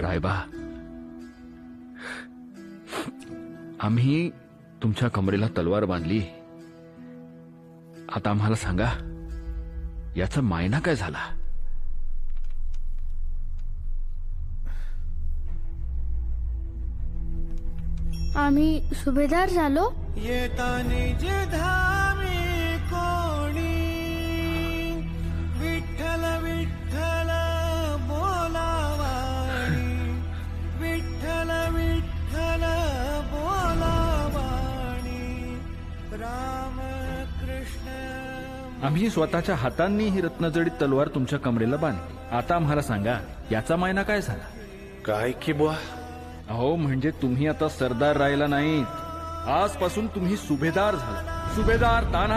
रायबा आम्ही तुमच्या कमरेला तलवार बांधली. आता आम्हाला सांगा याचा मायना काय झाला? आम्ही सुभेदार झालो. येता निज धामी आम्ही स्वतःच्या हातांनी ही रत्नजडीत तलवार तुमच्या कमरेला बांधली. आता आम्हाला सांगा याचा मायना काय झाला? काय की बुवा? अहो म्हणजे तुम्ही आता सरदार राहिला नाहीत. आजपासून तुम्ही सुभेदार झाला. सुभेदार ताना